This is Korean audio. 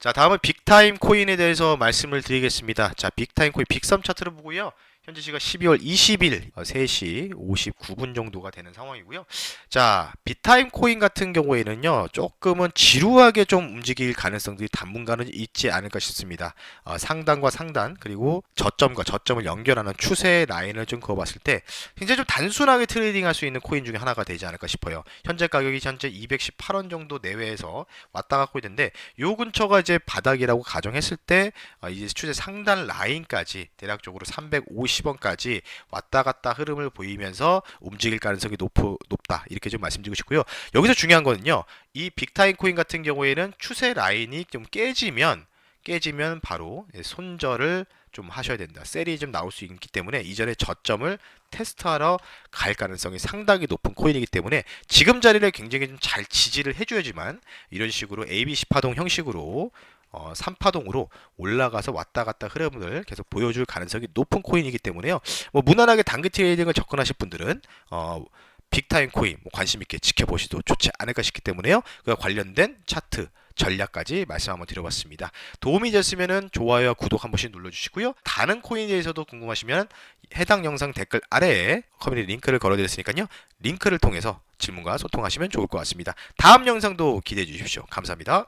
자, 다음은 빅타임 코인에 대해서 말씀을 드리겠습니다. 자, 빅타임 코인 빅썸 차트를 보고요. 현재 시각 12월 20일 어, 3시 59분 정도가 되는 상황이고요. 자, 빅타임 코인 같은 경우에는요. 조금은 지루하게 좀 움직일 가능성들이 당분간은 있지 않을까 싶습니다. 어, 상단과 상단 그리고 저점과 저점을 연결하는 추세 라인을 좀 그어봤을 때 굉장히 좀 단순하게 트레이딩할 수 있는 코인 중에 하나가 되지 않을까 싶어요. 현재 가격이 현재 218원 정도 내외에서 왔다 갔고 있는데 요 근처가 이제 바닥이라고 가정했을 때 어, 이제 추세 상단 라인까지 대략적으로 350 원까지 왔다 갔다 흐름을 보이면서 움직일 가능성이 높, 높다 이렇게 좀 말씀드리고 싶고요. 여기서 중요한 거는요. 이 빅타임 코인 같은 경우에는 추세 라인이 좀 깨지면 깨지면 바로 손절을 좀 하셔야 된다. 셀이 좀 나올 수 있기 때문에 이전에 저점을 테스트하러 갈 가능성이 상당히 높은 코인이기 때문에 지금 자리를 굉장히 좀 잘 지지를 해줘야지만 이런 식으로 ABC 파동 형식으로 어, 3파동으로 올라가서 왔다 갔다 흐름을 계속 보여줄 가능성이 높은 코인이기 때문에요. 뭐 무난하게 단기 트레이딩을 접근하실 분들은 어, 빅타임 코인 뭐 관심 있게 지켜보시도 좋지 않을까 싶기 때문에요. 그와 관련된 차트 전략까지 말씀 한번 드려봤습니다. 도움이 됐으면 좋아요와 구독 한 번씩 눌러주시고요. 다른 코인에 대해서도 궁금하시면 해당 영상 댓글 아래에 커뮤니티 링크를 걸어드렸으니까요. 링크를 통해서 질문과 소통하시면 좋을 것 같습니다. 다음 영상도 기대해 주십시오. 감사합니다.